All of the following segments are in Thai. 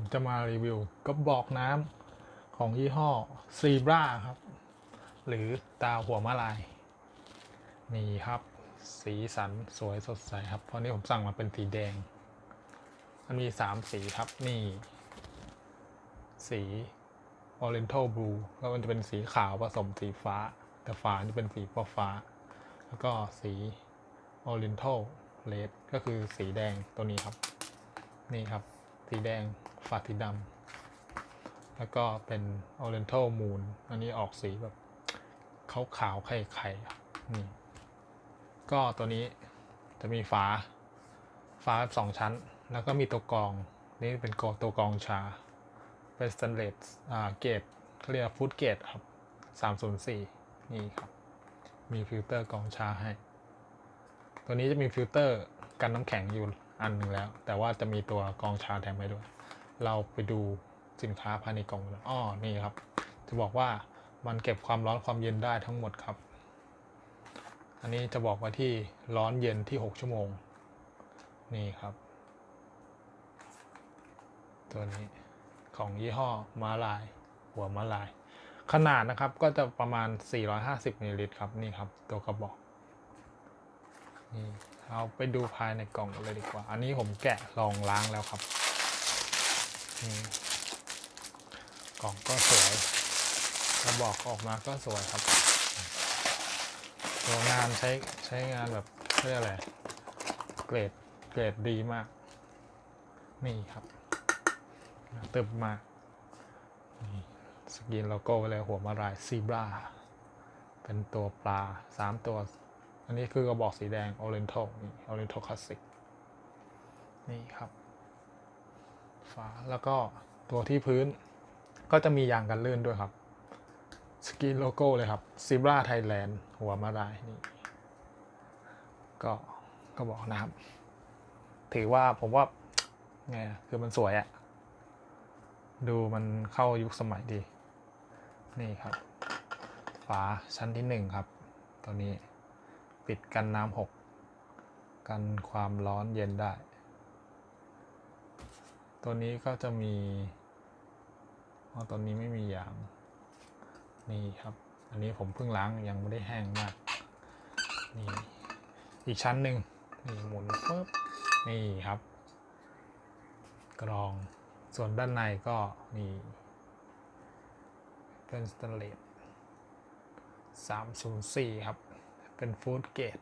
ผมจะมารีวิวกระบอกน้ำของยี่ห้อซีบราครับ หรือตาหัวมะลาย นี่ครับ สีสันสวยสดใสครับ เพราะนี้ผมสั่งมาเป็นสีแดง มันมีสามสีครับนี่ สี Oriental Blue แล้วมันจะเป็นสีขาวผสมสีฟ้า แต่ฟ้าจะเป็นสีฟ้าฟ้า แล้วก็สี Oriental Red ก็คือสีแดงตัวนี้ครับ นี่ครับ สีแดง ฝาสีดำแล้วก็เป็น Oriental Moon อันนี้ออกสีแบบขาวขาวๆไข่ไข่ๆนี่ก็ตัวนี้จะมีฝาฝาสองชั้น แล้วก็มีตัวกรองนี่เป็นกองตัวกรองชา เป็นสแตนเลสเกรดเขาเรียกฟูดเกรดครับ 304 นี่ครับ มีฟิลเตอร์กรองชาให้ ตัวนี้จะมีฟิลเตอร์กันน้ำแข็งอยู่อันหนึ่งแล้ว แต่ว่าจะมีตัวกรองชาแถมให้ด้วย เราไปดูสินค้าภายในกล่องอ้อนี่ครับ จะบอกว่ามันเก็บความร้อนความเย็นได้ทั้งหมดครับ อันนี้จะบอกว่าที่ร้อนเย็นที่ 6 ชั่วโมง นี่ครับ ตัวนี้ของยี่ห้อมาลาย หัวมาลาย ขนาดนะครับก็จะประมาณ 450มิลลิลิตรครับ นี่ครับตัวกระบอกนี่เอาไปดูภายในกล่องกันเลยดีกว่า อันนี้ผมแกะลองล้างแล้วครับ กล่องก็สวยกระบอกออกมาก็สวยครับ ตัวงานใช้ใช้งานแบบเรียกอะไร เกรดเกรดดีมาก นี่ครับตึบมากนี่สกรีนโลโก้ไว้เลยหัวมาลายซีบราเป็นตัวปลาสามตัว อันนี้คือกระบอกสีแดง Oriental นี่ Oriental Classic นี่ครับ ฝาแล้วก็ตัวที่พื้น ก็จะมียางกันลื่นด้วยครับสกรีนโลโก้เลยครับซีบราไทยแลนด์หัวมาลายนี่ก็ก็บอกนะครับ ถือว่าผมว่าไงคือมันสวยอะดูมันเข้ายุคสมัยดี นี่ครับ ฝาชั้นที่หนึ่งครับ ตัวนี้ปิดกันน้ำหก กันความร้อนเย็นได้ ตัวนี้ก็จะมีอ๋อตัวนี้ไม่มียาง นี่ครับ อันนี้ผมเพิ่งล้างยังไม่ได้แห้งมาก นี่ อีกชั้นหนึ่งนี่หมุนปุ๊บ นี่ครับ กรอง ส่วนด้านในก็นี่เป็นสแตนเลส304 ครับ เป็นฟู้ดเกรด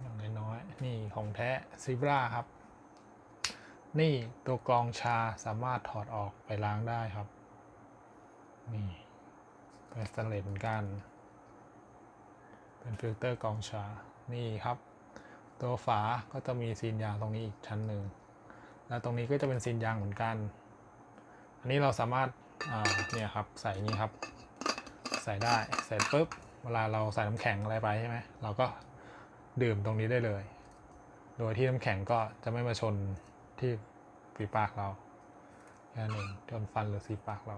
อย่างน้อยๆนี่ของแท้ซิบราครับ นี่ตัวกรองชาสามารถถอดออกไปล้างได้ครับ นี่เป็นสแตเลสเหมือนกัน เป็นฟิลเตอร์กรองชา นี่ครับ ตัวฝาก็จะมีซีนยางตรงนี้อีกชั้นหนึ่ง แล้วตรงนี้ก็จะเป็นซีนยางเหมือนกัน อันนี้เราสามารถเนี่ยครับใส่นี้ครับ ใส่ได้เสร็จปุ๊บเวลาเราใส่น้ำแข็งอะไรไปใช่ไหมเราก็ดื่มตรงนี้ได้เลย โดยที่น้ำแข็งก็จะไม่มาชน ที่ฝีปากเราแค่นั้นเองจนฟันหรือสีปากเรา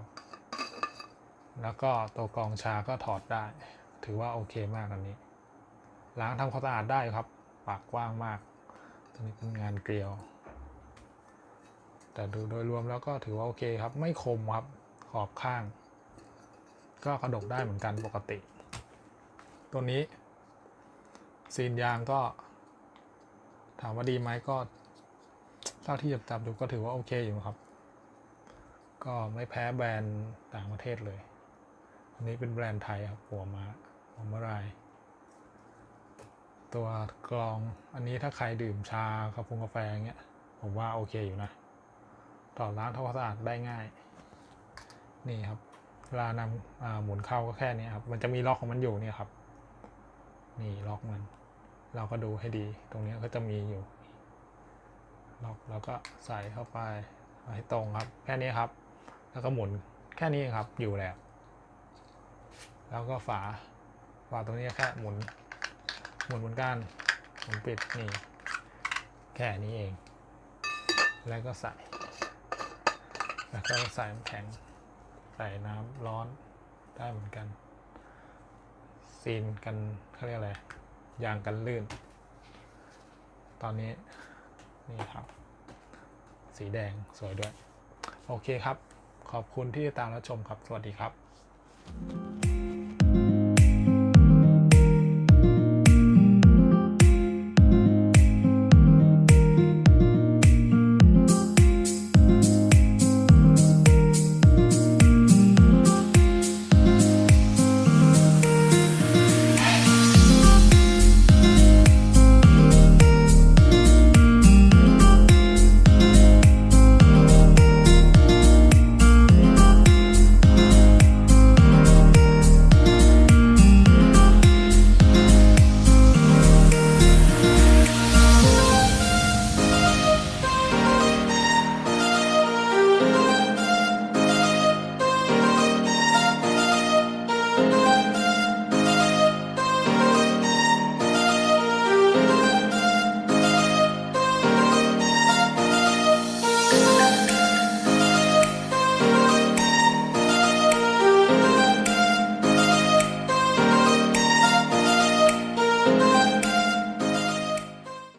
แล้วก็ตัวกองชาก็ถอดได้ ถือว่าโอเคมากอันนี้ ล้างทำความสะอาดได้ครับ ปากกว้างมากตัวนี้เป็นงานเกลียว แต่ดูโดยรวมแล้วก็ถือว่าโอเคครับ ไม่คมครับ ขอบข้าง ก็กระดกได้เหมือนกันปกติ ตัวนี้ซีนยางก็ถามว่าดีไหมก็ ท่าที่จับดูก็ถือว่าโอเคอยู่ครับ ก็ไม่แพ้แบรนด์ต่างประเทศเลย อันนี้เป็นแบรนด์ไทยครับ หัวมาหัวมะราย ตัวกรองอันนี้ถ้าใครดื่มชากาแฟกาแฟอย่างเงี้ย ผมว่าโอเคอยู่นะถอดล้างทำความสะอาดได้ง่าย นี่ครับเวลานำหมุนเข้าก็แค่นี้ครับ มันจะมีล็อกของมันอยู่เนี่ยครับ นี่ล็อกมัน เราก็ดูให้ดี ตรงนี้ก็จะมีอยู่ ล็อกแล้วก็ใส่เข้าไปให้ตรงครับ แค่นี้ครับ แล้วก็หมุนแค่นี้เองครับอยู่แล้ว แล้วก็ฝาฝาตรงนี้แค่หมุน หมุนเหมือนกันหมุนปิดนี่แค่นี้เอง แล้วก็ใส่ แล้วก็ใส่น้ำแข็งใส่น้ำร้อนได้เหมือนกัน ซีนกันเขาเรียกอะไรยางกันลื่น ตอนนี้ นี่ครับ สีแดงสวยด้วย โอเคครับ ขอบคุณที่ติดตามรับชมครับ สวัสดีครับ